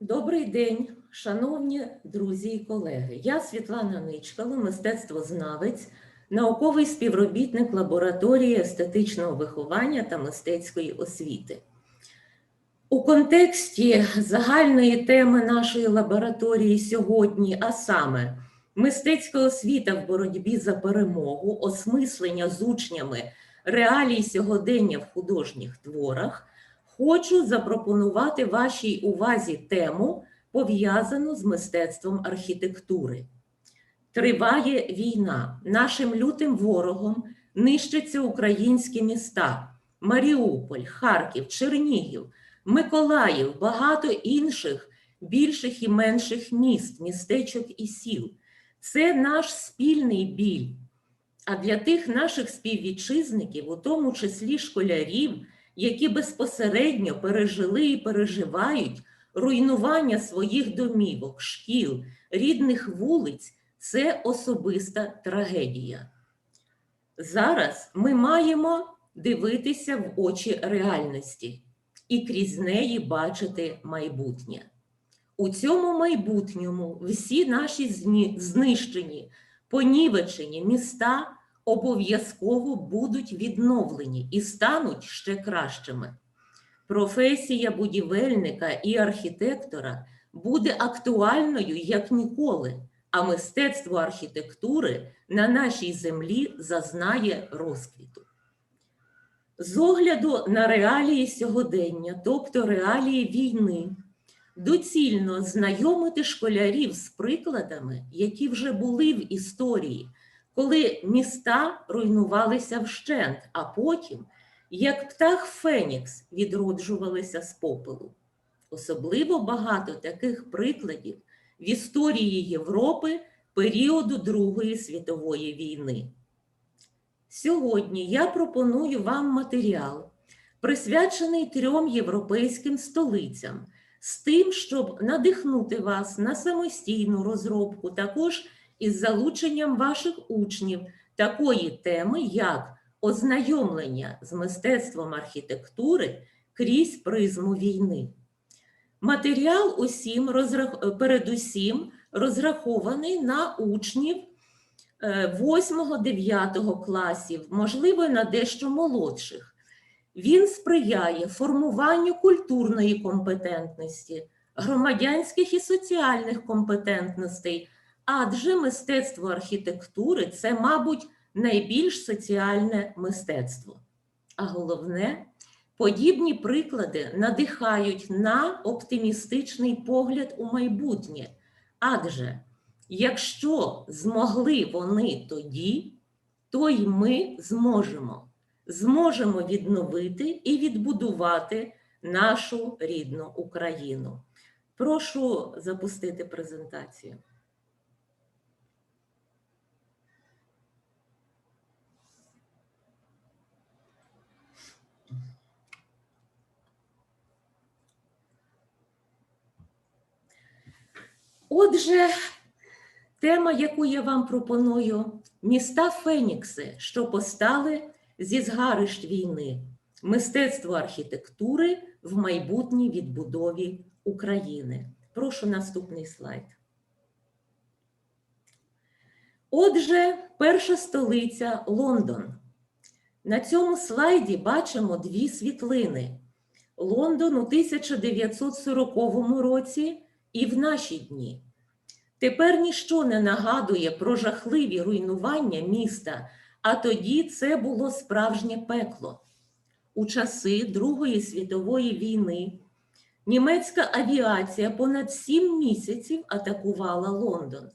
Добрий день, шановні друзі і колеги. Я Світлана Ничкало, мистецтвознавець, науковий співробітник лабораторії естетичного виховання та мистецької освіти. У контексті загальної теми нашої лабораторії сьогодні, а саме мистецька освіта в боротьбі за перемогу, осмислення з учнями реалій сьогодення в художніх творах. Хочу запропонувати вашій увазі тему, пов'язану з мистецтвом архітектури. Триває війна. Нашим лютим ворогом нищаться українські міста: Маріуполь, Харків, Чернігів, Миколаїв, багато інших більших і менших міст, містечок і сіл. Це наш спільний біль. А для тих наших співвітчизників, у тому числі школярів, які безпосередньо пережили і переживають руйнування своїх домівок, шкіл, рідних вулиць це особиста трагедія. Зараз ми маємо дивитися в очі реальності і крізь неї бачити майбутнє. У цьому майбутньому всі наші знищені, понівечені міста обов'язково будуть відновлені і стануть ще кращими. Професія будівельника і архітектора буде актуальною як ніколи, а мистецтво архітектури на нашій землі зазнає розквіту. З огляду на реалії сьогодення, тобто реалії війни, доцільно знайомити школярів з прикладами, які вже були в історії, коли міста руйнувалися вщент, а потім, як птах Фенікс, відроджувалися з попелу. Особливо багато таких прикладів в історії Європи періоду Другої світової війни. Сьогодні я пропоную вам матеріал, присвячений трьом європейським столицям, з тим, щоб надихнути вас на самостійну розробку, також із залученням ваших учнів такої теми, як ознайомлення з мистецтвом архітектури крізь призму війни. Матеріал усім розрах... передусім розрахований на учнів 8-9 класів, можливо, на дещо молодших. Він сприяє формуванню культурної компетентності, громадянських і соціальних компетентностей, адже мистецтво архітектури це, мабуть, найбільш соціальне мистецтво. А головне, подібні приклади надихають на оптимістичний погляд у майбутнє. Адже якщо змогли вони тоді, то й ми зможемо. Зможемо відновити і відбудувати нашу рідну Україну. Прошу запустити презентацію. Отже, тема, яку я вам пропоную, міста Фенікси, що постали зі згарищ війни, мистецтво архітектури в майбутній відбудові України. Прошу наступний слайд. Отже, перша столиця Лондон. На цьому слайді бачимо дві світлини. Лондон у 1940 році і в наші дні. Тепер ніщо не нагадує про жахливі руйнування міста, а тоді це було справжнє пекло. У часи Другої світової війни німецька авіація понад сім місяців атакувала Лондон.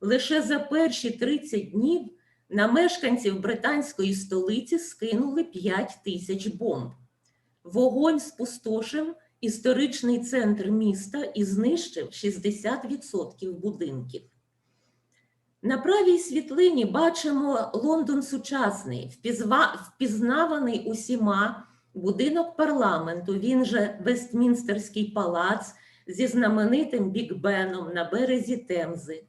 Лише за перші 30 днів на мешканців британської столиці скинули 5 тисяч бомб. Вогонь спустошив історичний центр міста і знищив 60% будинків. На правій світлині бачимо Лондон сучасний, впізнаваний усіма будинок парламенту, він же Вестмінстерський палац зі знаменитим Бікбеном на березі Темзи.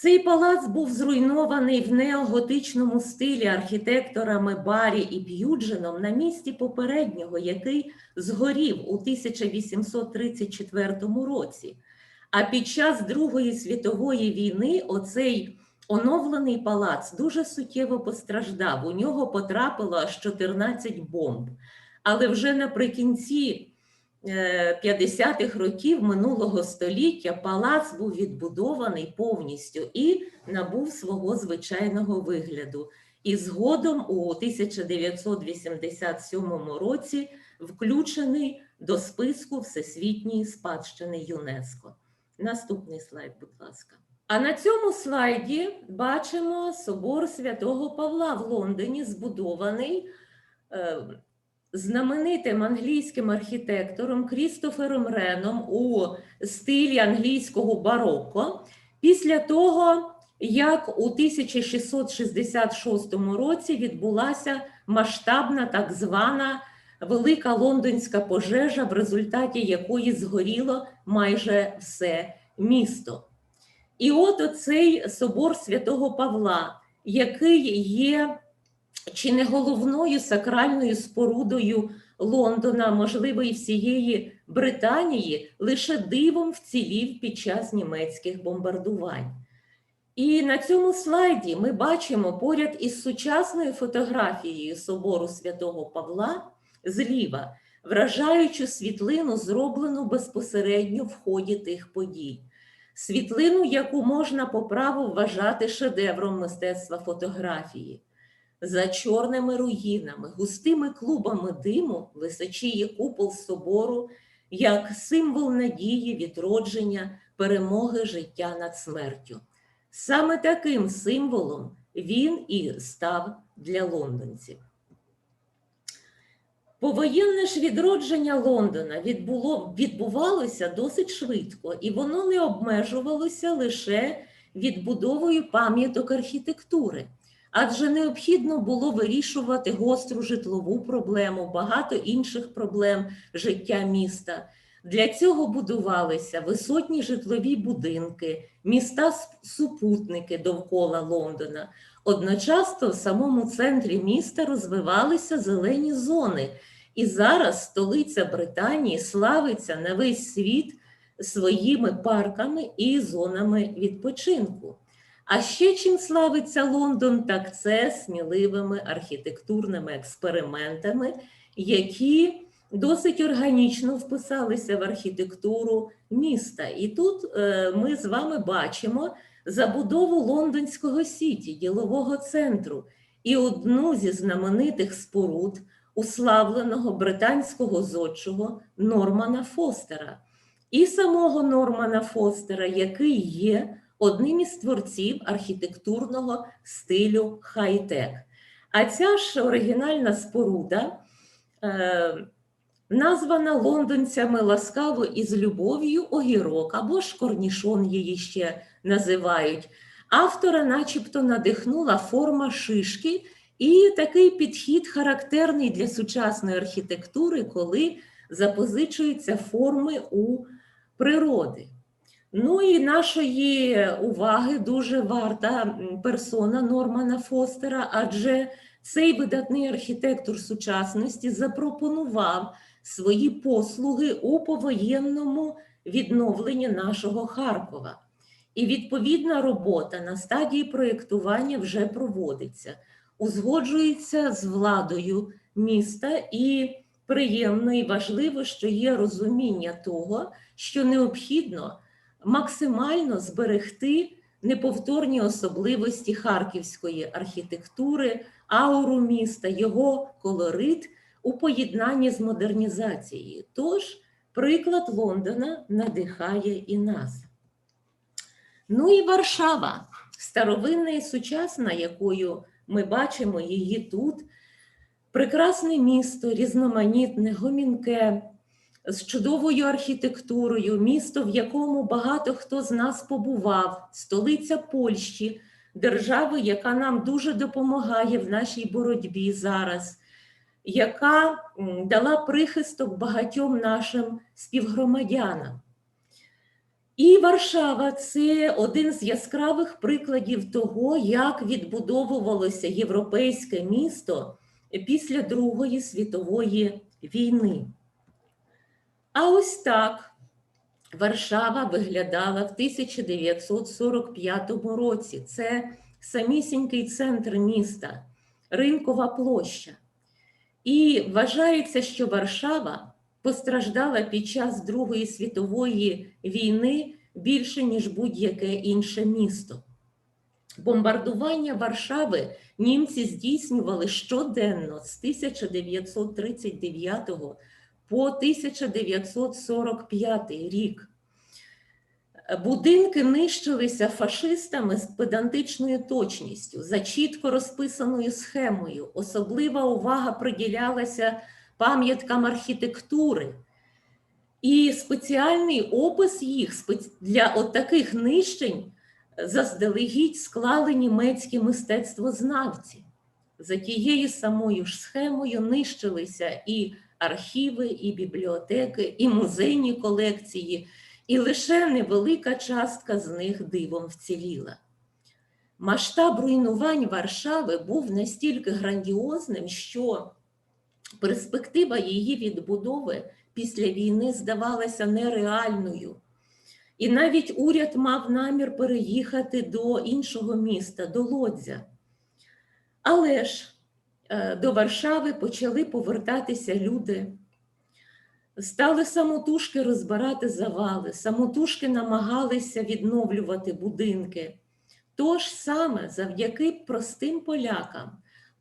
Цей палац був зруйнований в неоготичному стилі архітекторами Барі і П'юдженом на місці попереднього, який згорів у 1834 році. А під час Другої світової війни оцей оновлений палац дуже суттєво постраждав. У нього потрапило аж 14 бомб. Але вже наприкінці 50-х років минулого століття палац був відбудований повністю і набув свого звичайного вигляду. І згодом у 1987 році включений до списку Всесвітньої спадщини ЮНЕСКО. Наступний слайд, будь ласка. А на цьому слайді бачимо собор святого Павла в Лондоні, збудований е, знаменитим англійським архітектором Крістофером Реном у стилі англійського бароко. Після того, як у 1666 році відбулася масштабна так звана велика лондонська пожежа, в результаті якої згоріло майже все місто. І от оцей собор святого Павла, який є чи не головною сакральною спорудою Лондона, можливо, і всієї Британії, лише дивом вцілів під час німецьких бомбардувань. І на цьому слайді ми бачимо поряд із сучасною фотографією собору святого Павла зліва вражаючу світлину, зроблену безпосередньо в ході тих подій. Світлину, яку можна по праву вважати шедевром мистецтва фотографії. За чорними руїнами, густими клубами диму височіє купол собору як символ надії, відродження, перемоги життя над смертю. Саме таким символом він і став для лондонців. Повоєнне ж відродження Лондона відбуло, відбувалося досить швидко, і воно не обмежувалося лише відбудовою пам'яток архітектури, адже необхідно було вирішувати гостру житлову проблему, багато інших проблем життя міста. Для цього будувалися висотні житлові будинки, міста супутники довкола Лондона. Одночасно в самому центрі міста розвивалися зелені зони, і зараз столиця Британії славиться на весь світ своїми парками і зонами відпочинку. А ще чим славиться Лондон, так це сміливими архітектурними експериментами, які досить органічно вписалися в архітектуру міста. І тут е, ми з вами бачимо забудову лондонського сіті, ділового центру, і одну зі знаменитих споруд уславленого британського зодчого Нормана Фостера, і самого Нормана Фостера, який є одним із творців архітектурного стилю хай-тек. А ця ж оригінальна споруда. Е, Названа лондонцями ласкаво і з любов'ю огірок або ж корнішон її ще називають. Автора, начебто, надихнула форма шишки і такий підхід характерний для сучасної архітектури, коли запозичуються форми у природи. Ну і нашої уваги дуже варта персона Нормана Фостера, адже цей видатний архітектор сучасності запропонував свої послуги у повоєнному відновленні нашого Харкова. І відповідна робота на стадії проєктування вже проводиться, узгоджується з владою міста, і приємно і важливо, що є розуміння того, що необхідно максимально зберегти неповторні особливості харківської архітектури, ауру міста, його колорит у поєднанні з модернізацією. Тож, приклад Лондона надихає і нас. Ну і Варшава, старовинна і сучасна, якою ми бачимо її тут. Прекрасне місто, різноманітне, гомінке, з чудовою архітектурою, місто, в якому багато хто з нас побував, столиця Польщі, держави, яка нам дуже допомагає в нашій боротьбі зараз яка дала прихисток багатьом нашим співгромадянам. І Варшава це один з яскравих прикладів того, як відбудовувалося європейське місто після Другої світової війни. А ось так Варшава виглядала в 1945 році. Це самісінький центр міста, ринкова площа. І вважається, що Варшава постраждала під час Другої світової війни більше, ніж будь-яке інше місто. Бомбардування Варшави німці здійснювали щоденно з 1939 по 1945 рік. Будинки нищилися фашистами з педантичною точністю, за чітко розписаною схемою. Особлива увага приділялася пам'яткам архітектури. І спеціальний опис їх для таких нищень заздалегідь склали німецькі мистецтвознавці. За тією самою ж схемою нищилися і архіви, і бібліотеки, і музейні колекції, і лише невелика частка з них дивом вціліла. Масштаб руйнувань Варшави був настільки грандіозним, що перспектива її відбудови після війни здавалася нереальною. І навіть уряд мав намір переїхати до іншого міста, до Лодзя. Але ж до Варшави почали повертатися люди. Стали самотужки розбирати завали, самотужки намагалися відновлювати будинки. Тож саме завдяки простим полякам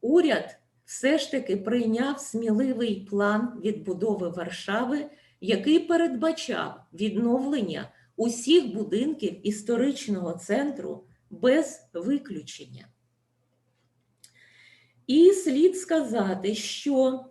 уряд все ж таки прийняв сміливий план відбудови Варшави, який передбачав відновлення усіх будинків історичного центру без виключення. І слід сказати, що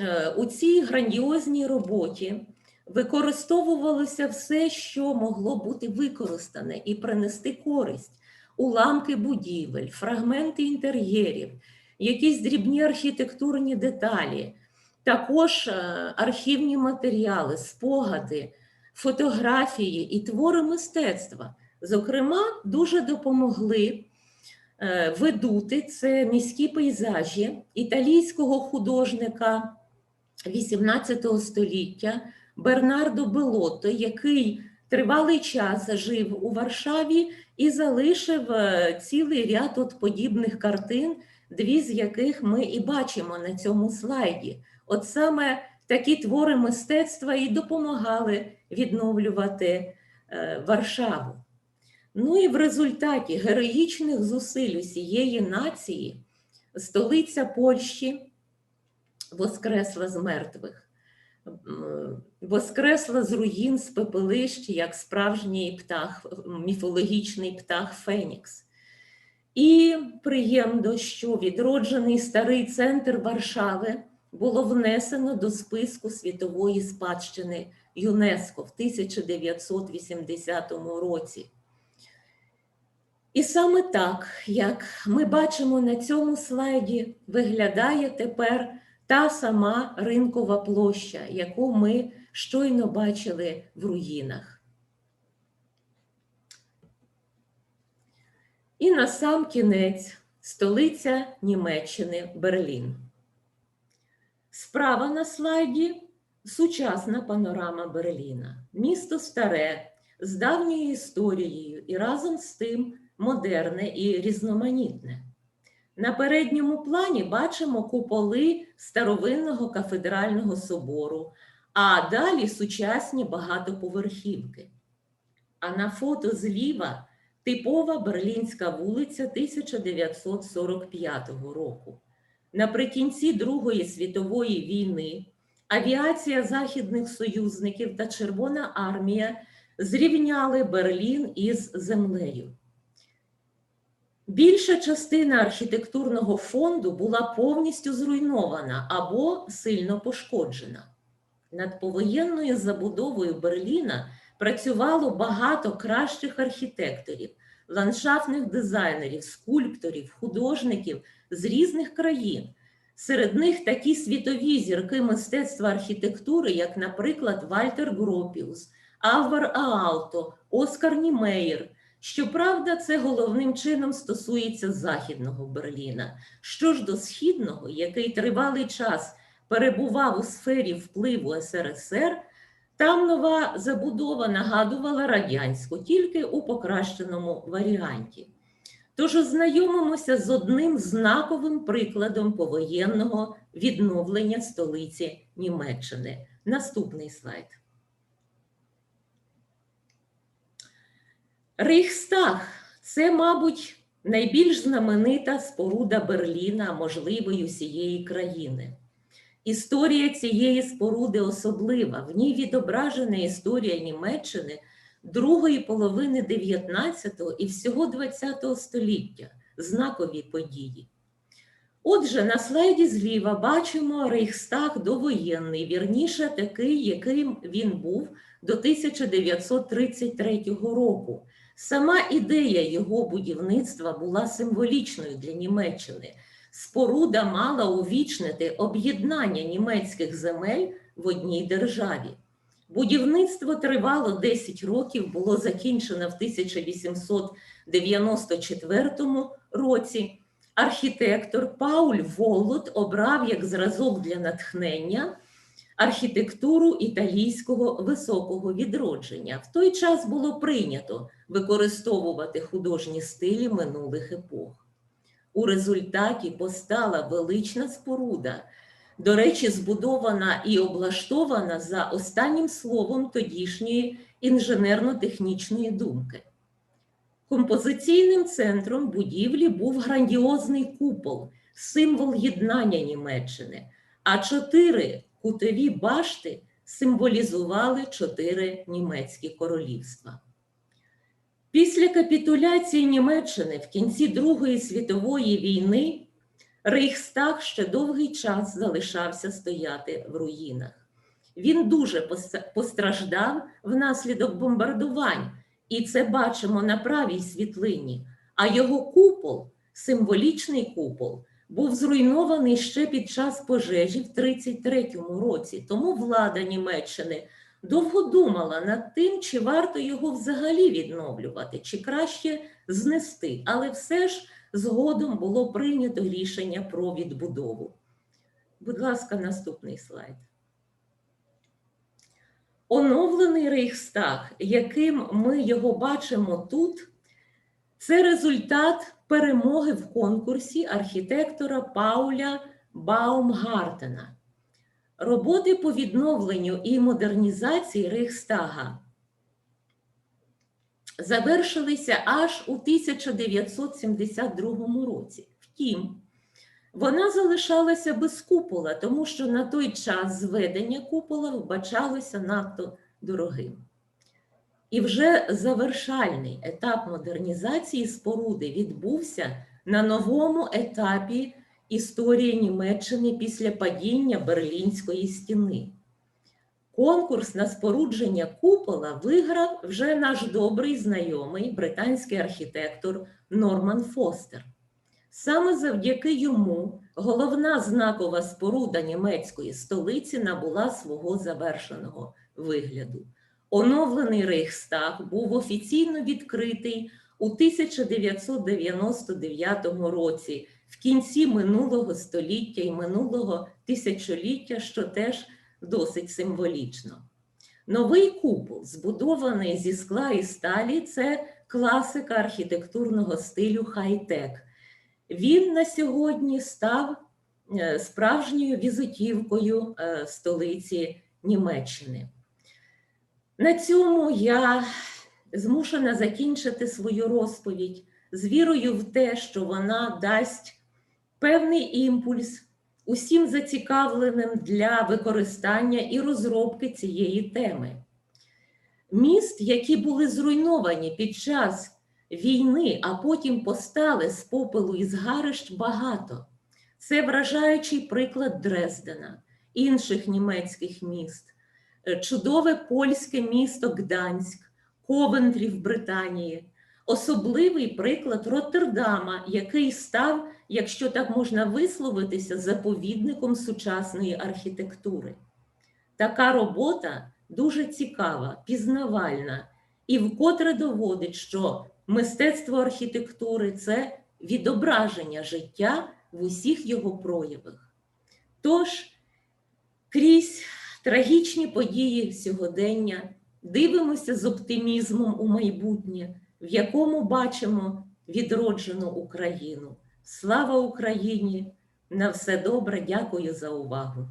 е, у цій грандіозній роботі використовувалося все, що могло бути використане і принести користь: уламки будівель, фрагменти інтер'єрів, якісь дрібні архітектурні деталі, також е, архівні матеріали, спогади, фотографії і твори мистецтва. Зокрема, дуже допомогли ведути це міські пейзажі італійського художника XVIII століття Бернардо Белотто, який тривалий час жив у Варшаві і залишив е, цілий ряд от подібних картин, дві з яких ми і бачимо на цьому слайді. От саме такі твори мистецтва і допомагали відновлювати е, Варшаву. Ну і в результаті героїчних зусиль усієї нації столиця Польщі воскресла з мертвих, воскресла з руїн, з пепелищ, як справжній птах, міфологічний птах Фенікс. І приємно, що відроджений старий центр Варшави було внесено до списку світової спадщини ЮНЕСКО в 1980 році. І саме так, як ми бачимо на цьому слайді, виглядає тепер та сама ринкова площа, яку ми щойно бачили в руїнах. І на сам кінець столиця Німеччини Берлін. Справа на слайді сучасна панорама Берліна. Місто старе, з давньою історією і разом з тим модерне і різноманітне. На передньому плані бачимо куполи старовинного кафедрального собору, а далі сучасні багатоповерхівки. А на фото зліва типова берлінська вулиця 1945 року. Наприкінці Другої світової війни авіація західних союзників та Червона армія зрівняли Берлін із землею. Більша частина архітектурного фонду була повністю зруйнована або сильно пошкоджена. Над повоєнною забудовою Берліна працювало багато кращих архітекторів, ландшафтних дизайнерів, скульпторів, художників з різних країн. Серед них такі світові зірки мистецтва архітектури, як, наприклад, Вальтер Гропіус Алвар Аалто, Оскар Німеєр. Щоправда, це головним чином стосується Західного Берліна. Що ж до Східного, який тривалий час перебував у сфері впливу СРСР, там нова забудова нагадувала радянську, тільки у покращеному варіанті. Тож ознайомимося з одним знаковим прикладом повоєнного відновлення столиці Німеччини. Наступний слайд. Рейхстаг це, мабуть, найбільш знаменита споруда Берліна, можливо, й усієї країни. Історія цієї споруди особлива. В ній відображена історія Німеччини другої половини 19 і всього 20 століття, знакові події. Отже, на слайді зліва бачимо Рейхстаг довоєнний, вірніше такий, яким він був до 1933 року. Сама ідея його будівництва була символічною для Німеччини. Споруда мала увічнити об'єднання німецьких земель в одній державі. Будівництво тривало 10 років, було закінчено в 1894 році. Архітектор Пауль Волот обрав як зразок для натхнення архітектуру італійського високого відродження. В той час було прийнято використовувати художні стилі минулих епох. У результаті постала велична споруда, до речі, збудована і облаштована за останнім словом тодішньої інженерно-технічної думки. Композиційним центром будівлі був грандіозний купол, символ єднання Німеччини, а чотири кутові башти символізували чотири німецькі королівства. Після капітуляції Німеччини в кінці Другої світової війни Рейхстаг ще довгий час залишався стояти в руїнах. Він дуже постраждав внаслідок бомбардувань, і це бачимо на правій світлині. А його купол, символічний купол, був зруйнований ще під час пожежі в 33-му році. Тому влада Німеччини довго думала над тим, чи варто його взагалі відновлювати, чи краще знести. Але все ж згодом було прийнято рішення про відбудову. Будь ласка, наступний слайд. Оновлений Рейхстаг, яким ми його бачимо тут, це результат перемоги в конкурсі архітектора Пауля Баумгартена. Роботи по відновленню і модернізації Рейхстага завершилися аж у 1972 році. Втім, вона залишалася без купола, тому що на той час зведення купола вбачалося надто дорогим. І вже завершальний етап модернізації споруди відбувся на новому етапі історії Німеччини після падіння Берлінської стіни. Конкурс на спорудження купола виграв вже наш добрий знайомий британський архітектор Норман Фостер. Саме завдяки йому головна знакова споруда німецької столиці набула свого завершеного вигляду. Оновлений Рейхстаг був офіційно відкритий у 1999 році, в кінці минулого століття і минулого тисячоліття, що теж досить символічно. Новий купол, збудований зі скла і сталі, це класика архітектурного стилю хай-тек. Він на сьогодні став е, справжньою візитівкою е, столиці Німеччини. На цьому я змушена закінчити свою розповідь з вірою в те, що вона дасть певний імпульс усім зацікавленим для використання і розробки цієї теми. Міст, які були зруйновані під час війни, а потім постали з попелу і згарищ багато. Це вражаючий приклад Дрездена, інших німецьких міст, чудове польське місто Гданськ, Ковентрі в Британії, особливий приклад Роттердама, який став, якщо так можна висловитися, заповідником сучасної архітектури. Така робота дуже цікава, пізнавальна і вкотре доводить, що мистецтво архітектури це відображення життя в усіх його проявах. Тож, крізь трагічні події сьогодення дивимося з оптимізмом у майбутнє, в якому бачимо відроджену Україну. Слава Україні! На все добре, дякую за увагу.